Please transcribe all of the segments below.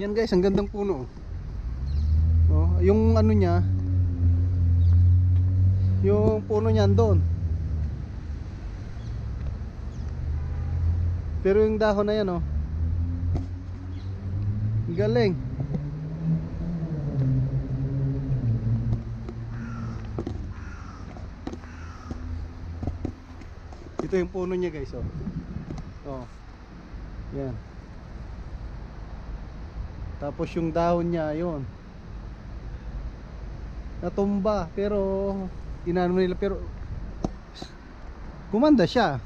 Yan guys, ang gandang puno. Oh, yung ano niya, yung puno niyan doon. Pero yung dahon na yan oh. Galing. Ito yung puno niya guys oh. Oh. Yan. Tapos yung dahon niya, yun. Natumba, pero inano nila pero gumanda siya.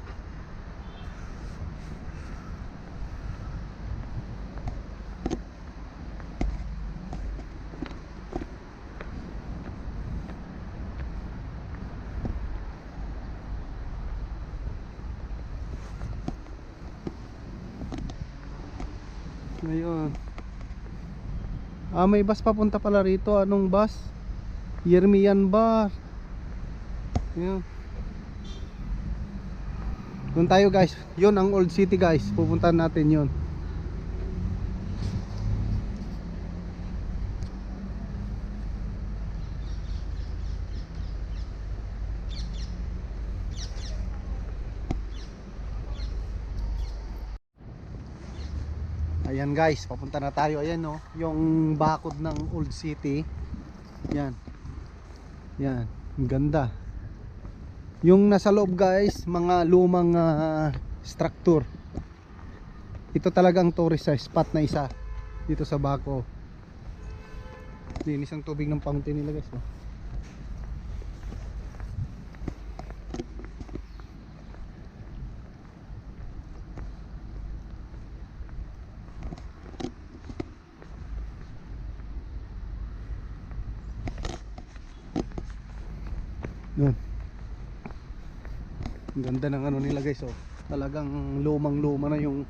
Ngayon. Ah, may bus papunta pala rito. Anong bus? Yermian Bar. Yun. Doon tayo guys. Yun ang Old City guys. Pupuntahan natin yun. Ayan guys, papunta na tayo. Ayan no, yung bakod ng Old City. Yan. Yan, ganda. Yung nasa loob guys, mga lumang ah, structure. Ito talagang tourist spot na isa dito sa Baco. Linis ang tubig ng fountain nila guys. Oh. Yun. Ang ganda ng ano nila guys oh. Talagang lumang luma na yung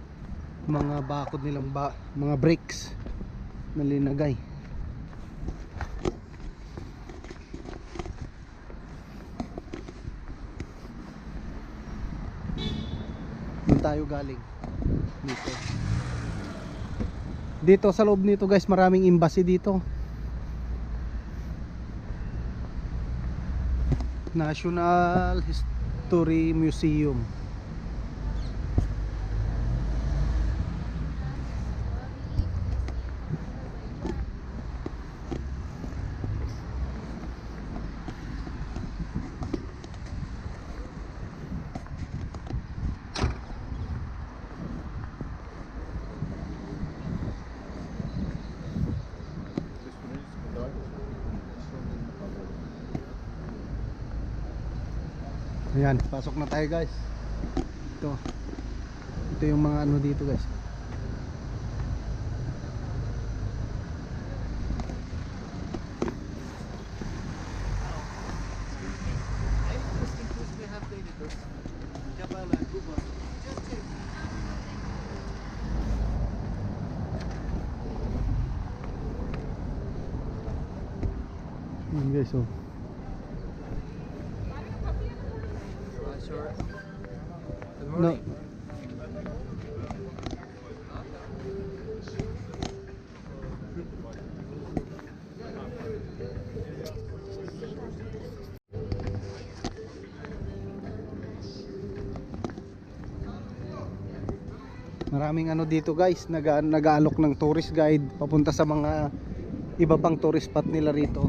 mga bakod nilang ba mga bricks na linagay. Tayo galing. Dito. Dito sa loob nito guys, maraming embassy dito. National History Museum. Ayan, pasok na tayo guys. Ito. Ito yung mga ano dito guys. Ayan guys, oh. Sure. Maraming ano dito guys, nag nag-aalok ng tourist guide papunta sa mga iba pang tourist spot nila rito.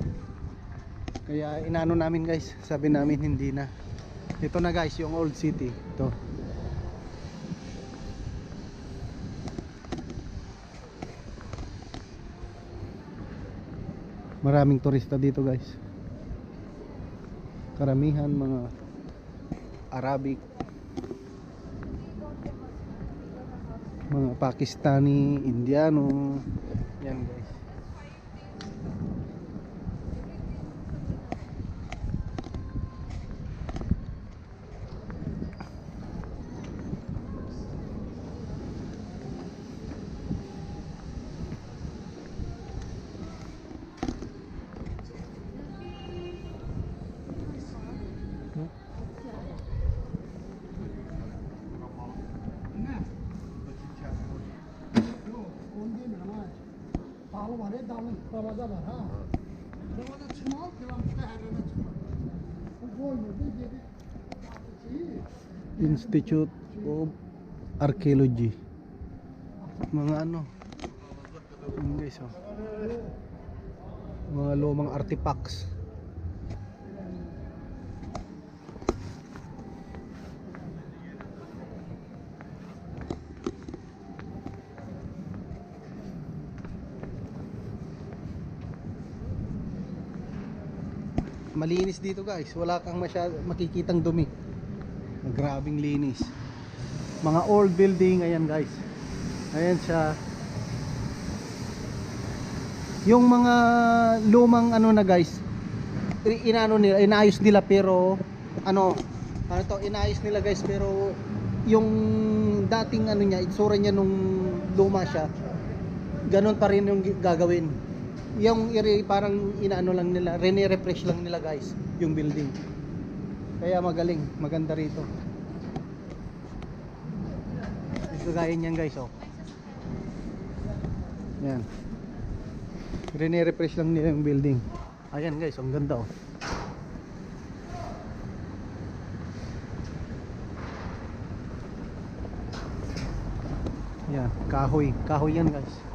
Kaya inano namin guys, sabi namin hindi na. Ito na guys, yung old city. Ito. Maraming turista dito guys. Karamihan mga Arabic mga Pakistani, Indiano. Yan guys Babada var ha. Babada çımal, Kivamış'ta her yerine çımal. Bu koymadı, geri. Institute of Archaeology. Mga ano. Guys oh. Mga lumang artifacts. Malinis dito guys. Wala kang makikitang dumi. Grabing linis. Mga old building, ayan guys. Ayan siya. Yung mga lumang ano na guys, i- inano nila, inayos nila pero ano, ano to, inayos nila guys pero yung dating ano niya, itsura niya nung luma siya, ganun pa rin yung gagawin. Yung parang inaano lang nila, rene-refresh lang nila guys, yung building. Kaya magaling, maganda rito. Ito gaya niyan guys, oh. Yan. Rene-refresh lang nila yung building. Ayan guys, ang ganda oh. Yan, kahoy. Kahoy yan guys.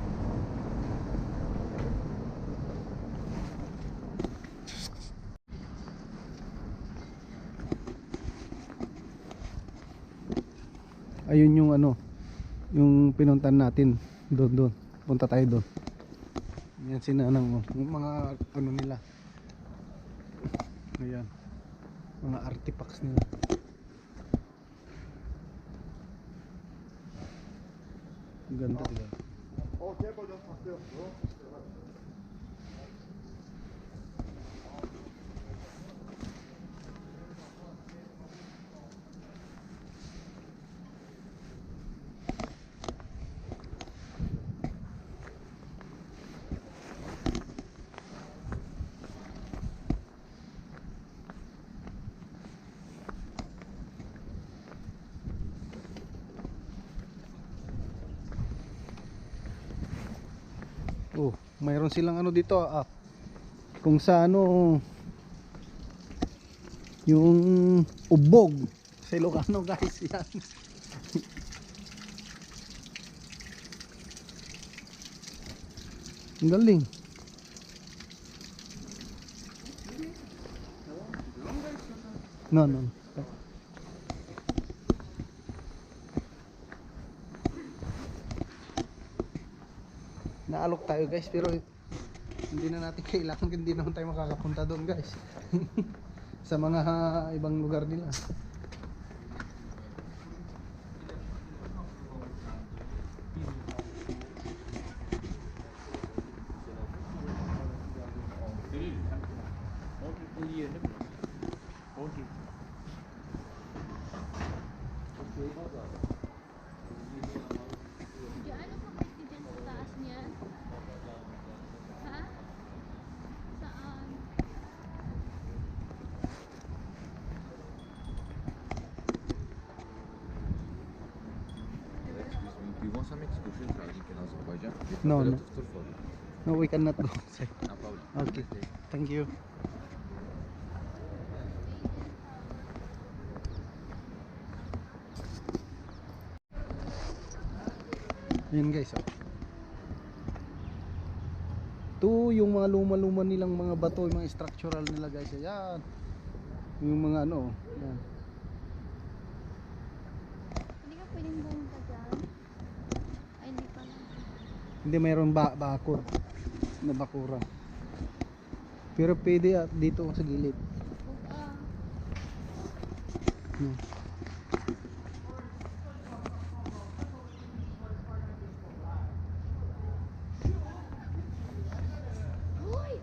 Ayun yung ano, yung pinuntan natin doon doon. Punta tayo doon. Yan si Nanang oh. Yung mga ano nila. Ayan. Mga artifacts nila. Ganda diba? Oh, mayroon silang ano dito ah. Kung sa ano yung ubog sa Ilocano guys yan. Ang galing. No, no. Naalok tayo guys pero hindi na natin kailangan hindi naman tayo makakapunta doon guys. sa mga ah, ibang lugar nila. Gaano ka kayo dyan sa taas niya? Ha? Saan? Want some excursion traveling in Azerbaijan? No, no. No, we cannot go. No problem. Okay. Thank you. Yun guys, oh. Ito yung mga luma-luma nilang mga bato, yung mga structural nila guys. Ayan. Yung mga ano, oh. Ayan. Hindi ka pwedeng bumunta dyan? Ay, hindi pa lang. Hindi mayroon ba bakod na bakura. Pero pwede at dito sa gilid. Ah. Hmm. Hoy!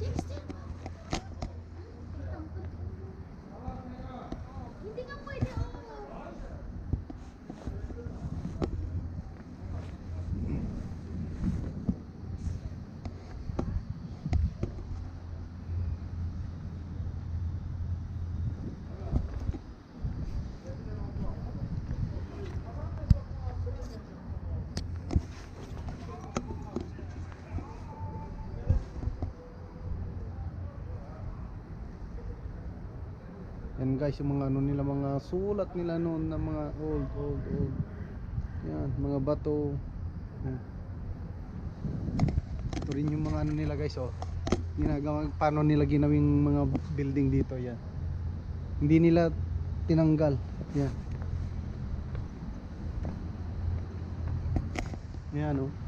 Dexter! Hindi ka pwede, oh! Yan guys, yung mga ano nila, mga sulat nila noon na mga old, old, old. Yan, mga bato. Yan. Ito rin yung mga ano nila guys, oh. Ginagawa, paano nila ginawing mga building dito, yan. Hindi nila tinanggal. Yan. Yan, oh.